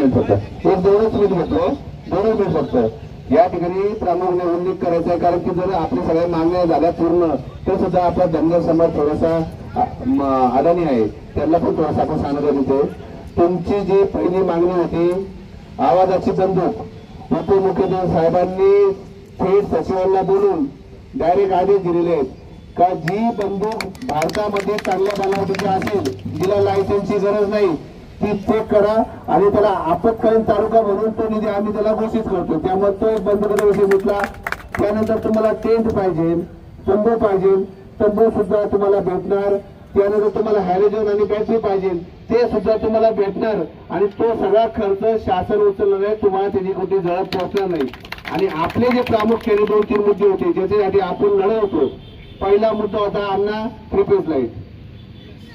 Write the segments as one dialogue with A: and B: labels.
A: Minute फक्त एक दोनच मिनिट घेतो दोनच मिनिट फक्त या ठिकाणी प्रामुख्याने उल्लेख करायचा आहे कारण की जर आपल्या सगळ्या मागण्या झाल्या पूर्ण तर सुद्धा आपला धनगर समाज थोडासा अडाणी आहे. त्यांना पण थोडासा आपण सांगत तिथे तुमची जी पहिली मागणी होती आवाजाची बंदूक उपमुख्यमंत्री साहेबांनी थेट सचिवांना बोलून डायरेक्ट आदेश दिलेले आहेत. का जी बंदूक भारतामध्ये चांगल्या बनावटीची असेल जिला लायसन्सची गरज नाही ती चेक करा आणि त्याला आपत्कालीन तालुका म्हणून तो निधी आम्ही त्याला घोषित करतो. त्यामुळे तो एक बंदुकीचा विषय घेतला त्यानंतर तुम्हाला टेंट पाहिजे तंबू पाहिजे तंबू सुद्धा तुम्हाला भेटणार. त्यानंतर तुम्हाला हॅलोजन आणि बॅटरी पाहिजे ते सुद्धा तुम्हाला भेटणार. आणि तो सगळा खर्च शासन उचलणार आहे तुम्हाला त्याची कुठे जळत पोहोचणार नाही. आणि आपले जे प्रामुख्याने दोन तीन मुद्दे होते ज्याच्यासाठी आपण लढवतो पहिला मुद्दा होता अण्णा थ्री लाइट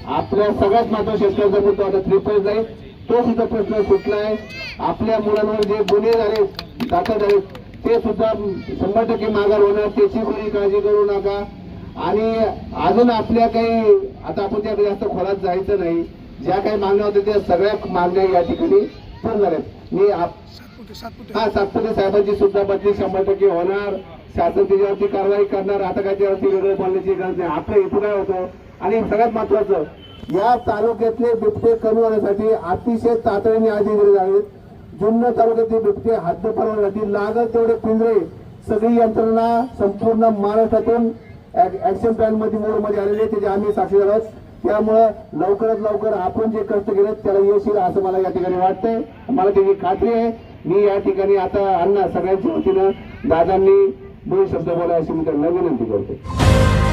A: आपल्या सगळ्यात महत्त्वाचा शेतकऱ्याचा मुद्दा आता थ्री जाईल लाइट तो सुद्धा प्रश्न सुटलाय आपल्या मुलांवर जे गुन्हे झाले दाखल झाले ते सुद्धा शंभर टक्के माघार होणार. त्याची कोणी काळजी करू नका. आणि अजून आपल्या काही आता आपण त्या जास्त खोलात जायचं नाही ज्या काही मागण्या होत्या त्या सगळ्या मागण्या या ठिकाणी पूर्ण झाल्यात. मी आप- हा सातपुते साहेबांची सुद्धा बदली शंभर टक्के होणार. शासन त्याच्यावरती कारवाई करणार. आता काय त्यावरती वेगळं बोलण्याची गरज नाही. आपलं हेतू काय होतं? आणि सगळ्यात महत्वाचं या तालुक्यातले बिबटे कमी होण्यासाठी अतिशय तातडीने अधिकारी आहेत जुन्नर तालुक्यातील बिबटे हद्दपर्यंत लागत तेवढे पिंजरे सगळी यंत्रणा संपूर्ण महाराष्ट्रातून ऍक्शन प्लॅनमध्ये मोडमध्ये आलेले त्याचे आम्ही साक्षीदार आहोत. त्यामुळं लवकरात लवकर आपण जे कष्ट केले त्याला यश येईल असं मला या ठिकाणी वाटतंय. मला त्याची खात्री आहे. मी या ठिकाणी आता अण्णा सगळ्यांच्या वतीनं दादांनी दोन शब्द बोला अशी मी त्यांना विनंती करतो